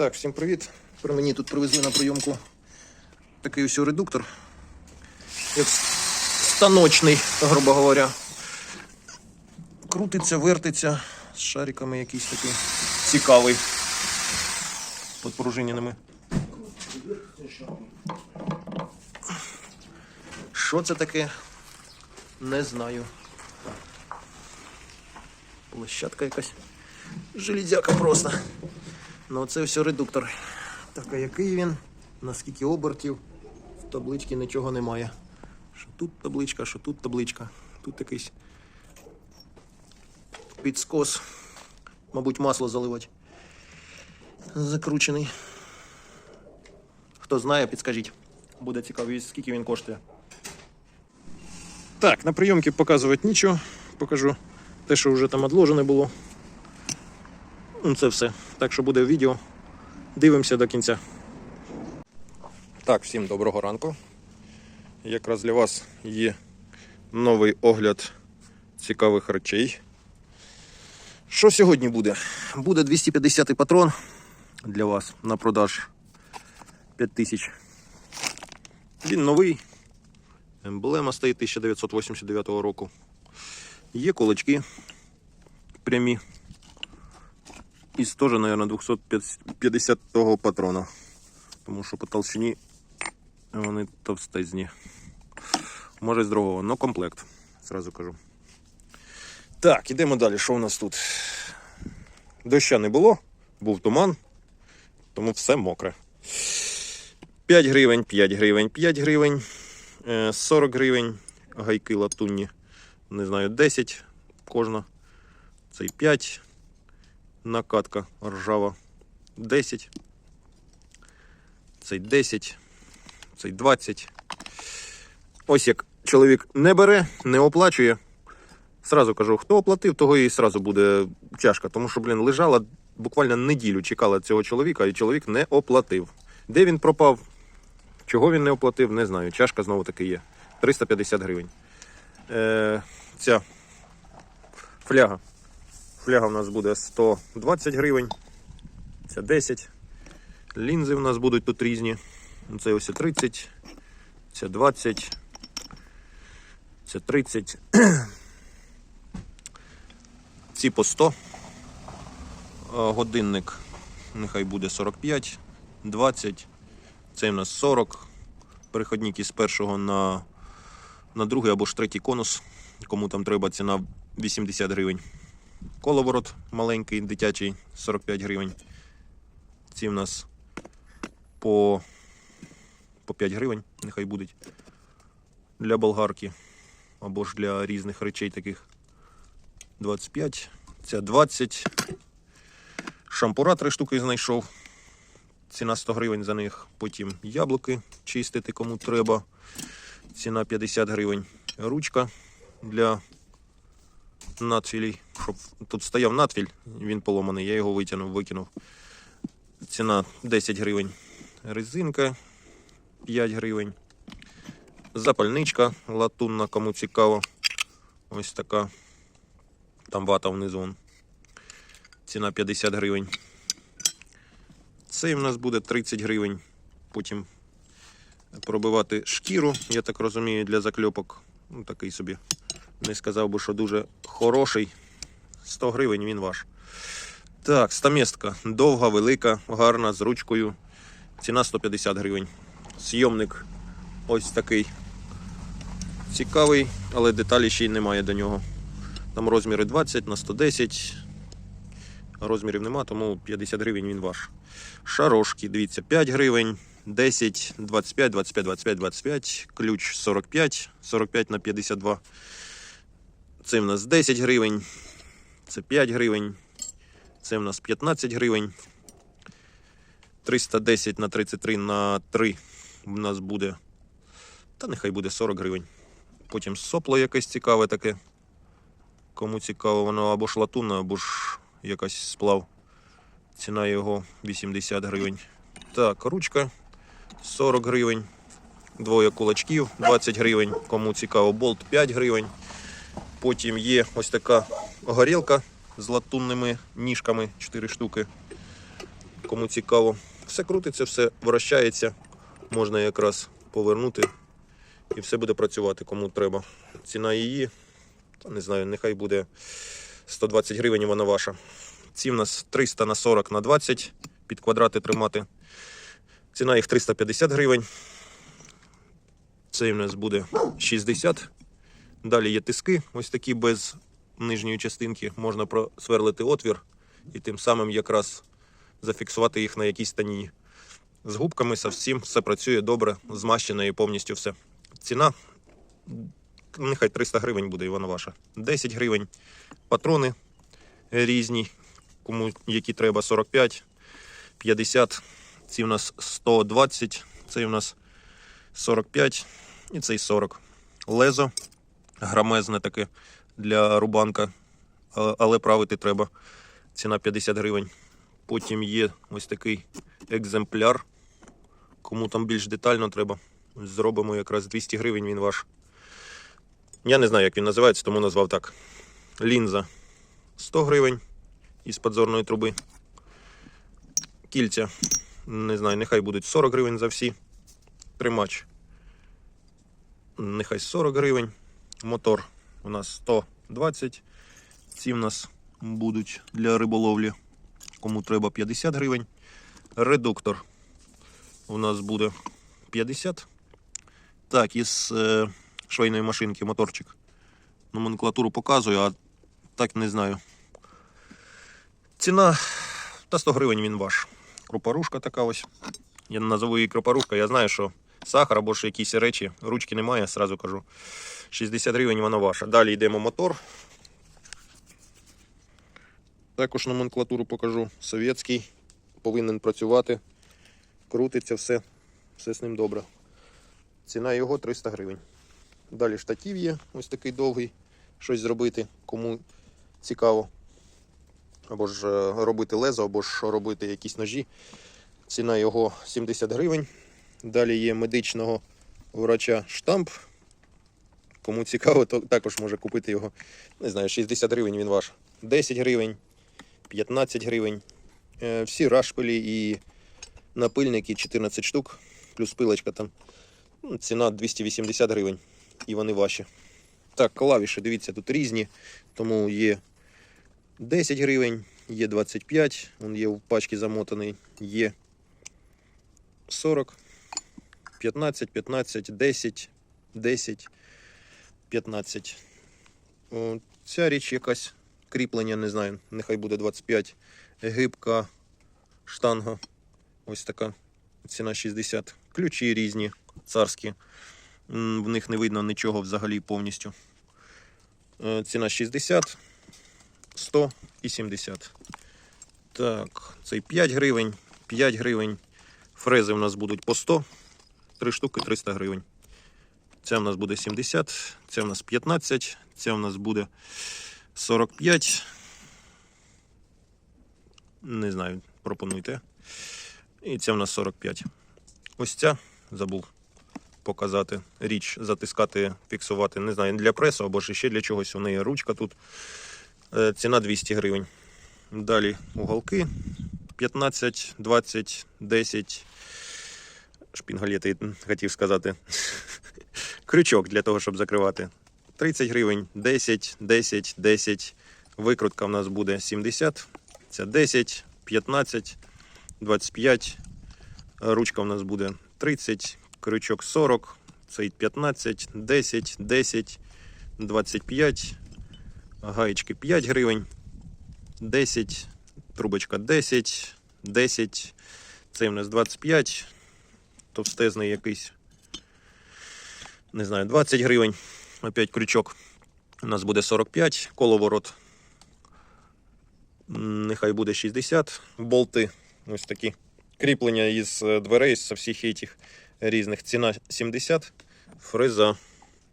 Так, всім привіт. При мені тут привезли на прийомку такий ось редуктор. Як станочний, грубо говоря. Крутиться, вертиться з шариками якийсь такий цікавий. Подпружиненими. Що це таке? Не знаю. Площадка якась. Железяка просто. Ну це все редуктор. Так, а який він? Наскільки обертів? В табличці нічого немає. Що тут табличка, що тут табличка. Тут якийсь підскос. Мабуть, масло заливати. Закручений. Хто знає, підскажіть. Буде цікаво, скільки він коштує. Так, на прийомки показувати нічого. Покажу те, що вже там відложене було. Ну, це все. Так що буде відео. Дивимося до кінця. Так, всім доброго ранку. Якраз для вас є новий огляд цікавих речей. Що сьогодні буде? Буде 250 патрон для вас на продаж 5000. Він новий. Емблема стоїть 1989 року. Є кулачки прямі. Із теж, мабуть, 250 того патрона. Тому що по толщині вони товстезні. Може з другого, но комплект, зразу кажу. Так, ідемо далі. Що у нас тут? Доща не було, був туман, тому все мокре. 5 гривень, 5 гривень, 5 гривень, е, 40 гривень, гайки латунні, не знаю, 10 кожна. Цей 5 накатка ржава 10. Цей 10, цей 20. Ось як чоловік не бере, не оплачує. Сразу кажу, хто оплатив, того і сразу буде чашка. Тому що, блін, лежала буквально неділю, чекала цього чоловіка, і чоловік не оплатив. Де він пропав? Чого він не оплатив, не знаю. Чашка знову таки є. 350 гривень. Е, ця фляга. Фляга в нас буде 120 гривень. Це 10. Лінзи в нас будуть тут різні. Це ось 30, це 20, це 30. Ці по 100. Годинник нехай буде 45, 20. Цей у нас 40. Переходник із першого на, на другий або ж третій конус. Кому там треба ціна 80 гривень. Коловорот маленький, дитячий, 45 гривень. Ці в нас по, по 5 гривень, нехай будуть. Для болгарки або ж для різних речей таких 25, ця 20. Шампура три штуки знайшов. Ціна 100 гривень за них. Потім яблуки чистити кому треба. Ціна 50 гривень. Ручка для надфілій. Щоб тут стояв надфіль, він поломаний, я його витягнув, викинув. Ціна 10 гривень. Резинка 5 гривень. Запальничка латунна, кому цікаво. Ось така. Там вата внизу. Ціна 50 гривень. Цей в нас буде 30 гривень. Потім пробивати шкіру, я так розумію, для закльопок. Ну, такий собі. Не сказав би, що дуже хороший. 100 гривень він ваш. Так, стаместка. Довга, велика, гарна, з ручкою. Ціна 150 гривень. Сйомник ось такий. Цікавий, але деталі ще й немає до нього. Там розміри 20 на 110. Розмірів нема, тому 50 гривень він ваш. Шарошки, дивіться, 5 гривень, 10, 25, 25, 25, 25. Ключ 45, 45 на 52. Це в нас 10 гривень. Це 5 гривень. Це в нас 15 гривень. 310 на 33 на 3 в нас буде. Та нехай буде 40 гривень. Потім сопло якесь цікаве таке. Кому цікаво, воно або ж або ж якась сплав. Ціна його 80 гривень. Так, ручка 40 гривень. Двоє кулачків 20 гривень. Кому цікаво, болт 5 гривень. Потім є ось така горілка з латунними ніжками 4 штуки. Кому цікаво. Все крутиться, все вращається. Можна якраз повернути і все буде працювати, кому треба. Ціна її, не знаю, нехай буде 120 гривень, вона ваша. Ці в нас 300 на 40 на 20 під квадрати тримати. Ціна їх 350 гривень. Цей в нас буде 60. Далі є тиски, ось такі без нижньої частинки. Можна просверлити отвір і тим самим якраз зафіксувати їх на якійсь станіні. З губками со всім все працює добре, змащено і повністю все. Ціна нехай 300 гривень буде, і вона ваша. 10 гривень. Патрони різні, кому які треба 45, 50. Ці в нас 120, цей у нас 45 і цей 40. Лезо грамезне таке для рубанка, але правити треба. Ціна 50 гривень. Потім є ось такий екземпляр. Кому там більш детально треба, зробимо якраз 200 гривень він ваш. Я не знаю, як він називається, тому назвав так. Лінза 100 гривень із подзорної труби. Кільця, не знаю, нехай будуть 40 гривень за всі. Тримач. Нехай 40 гривень. Мотор у нас 120. Ці в нас будуть для риболовлі. Кому треба 50 гривень. Редуктор у нас буде 50. Так, із е, швейної машинки моторчик. Номенклатуру показую, а так не знаю. Ціна та 100 гривень він ваш. Крупорушка така ось. Я назову її крупорушка, я знаю, що сахар або ж якісь речі, ручки немає, сразу кажу. 60 гривень вона ваша. Далі йдемо мотор. Також номенклатуру покажу. Совєтський. Повинен працювати. Крутиться все. Все з ним добре. Ціна його 300 гривень. Далі штатів є, ось такий довгий. Щось зробити, кому цікаво. Або ж е, робити лезо, або ж робити якісь ножі. Ціна його 70 гривень. Далі є медичного врача штамп. Кому цікаво, то також може купити його. Не знаю, 60 гривень він ваш. 10 гривень, 15 гривень. Е, Всі рашпилі і напильники 14 штук, плюс пилочка там. Ну, Ціна 280 гривень. І вони ваші. Так, клавіші, дивіться, тут різні. Тому є 10 гривень, є 25, він є в пачці замотаний, є 40, 15, 15, 10, 10, 15. О, Ця річ якась кріплення, не знаю, нехай буде 25. Гибка штанга. Ось така. Ціна 60. Ключі різні, царські. В них не видно нічого взагалі повністю. Е, Ціна 60, 100 і 70. Так, цей 5 гривень, 5 гривень. Фрези у нас будуть по 100, 3 штуки 300 гривень. Ця в нас буде 70, ця в нас 15, ця в нас буде 45. Не знаю, пропонуйте. І ця в нас 45. Ось ця забув показати річ, затискати, фіксувати. Не знаю, для пресу або ж ще для чогось. У неї ручка тут. Е, Ціна 200 гривень. Далі уголки 15, 20, 10. Шпінгалети хотів сказати. Крючок для того, щоб закривати. 30 гривень, 10, 10, 10. Викрутка в нас буде 70. Це 10, 15, 25. Ручка в нас буде 30, крючок 40, цей 15, 10, 10, 25. Гаєчки 5 гривень, 10, трубочка 10, 10. Цей у нас 25. Товстезний якийсь. Не знаю, 20 гривень. Опять крючок. У нас буде 45, коловорот. Нехай буде 60. Болти ось такі. Кріплення із е, дверей з всіх этих різних. Ціна 70, фреза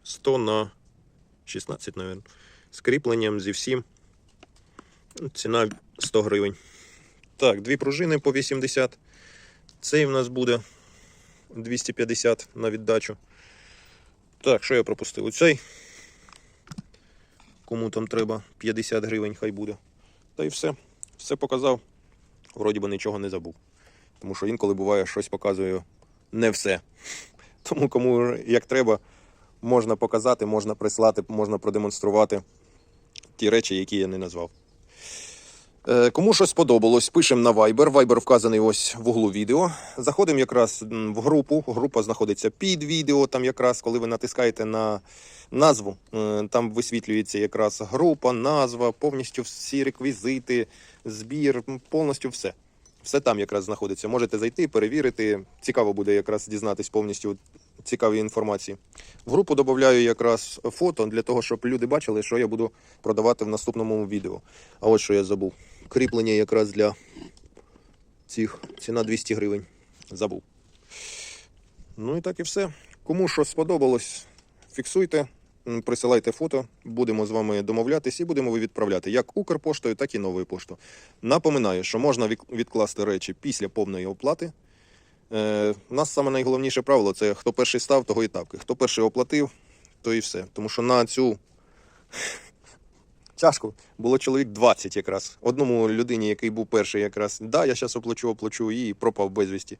100 на 16, мабуть. З кріпленням зі всім. Ціна 100 гривень. Так, дві пружини по 80. Цей в нас буде 250 на віддачу. Так, що я пропустив? Оцей. Кому там треба 50 гривень, хай буде. Та й все. Все показав. Вроді би нічого не забув. Тому що інколи буває щось показую не все. Тому кому як треба, можна показати, можна прислати, можна продемонструвати ті речі, які я не назвав. Е, Кому щось сподобалось, пишемо на Viber. Viber вказаний ось в углу відео. Заходимо якраз в групу. Група знаходиться під відео. Там якраз, коли ви натискаєте на назву, е, там висвітлюється якраз група, назва, повністю всі реквізити, збір, повністю все. Все там якраз знаходиться. Можете зайти, перевірити. Цікаво буде якраз дізнатись повністю цікаві інформації. В групу додаю якраз фото для того, щоб люди бачили, що я буду продавати в наступному відео. А от що я забув. Кріплення якраз для цих ціна 200 гривень. Забув. Ну і так і все. Кому що сподобалось, фіксуйте, присилайте фото, будемо з вами домовлятись і будемо відправляти як Укрпоштою, так і новою поштою. Напоминаю, що можна відкласти речі після повної оплати. Е, у нас саме найголовніше правило це хто перший став, того і тапки. Хто перший оплатив, то і все. Тому що на цю чашку було чоловік 20 якраз. Одному людині, який був перший, якраз да, я зараз оплачу, оплачу і пропав безвісті.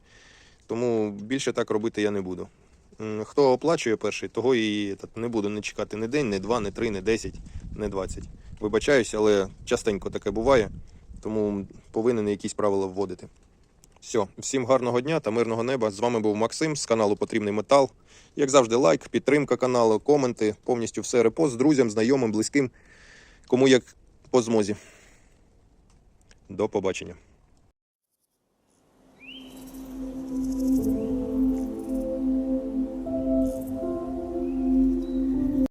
Тому більше так робити я не буду. Хто оплачує перший, того і не буду не чекати ні день, ні два, ні три, ні десять, ні двадцять. Вибачаюсь, але частенько таке буває, тому повинен якісь правила вводити. Все, всім гарного дня та мирного неба. З вами був Максим з каналу Потрібний Метал. Як завжди, лайк, підтримка каналу, коменти, повністю все репост з друзям, знайомим, близьким, кому як по змозі. До побачення.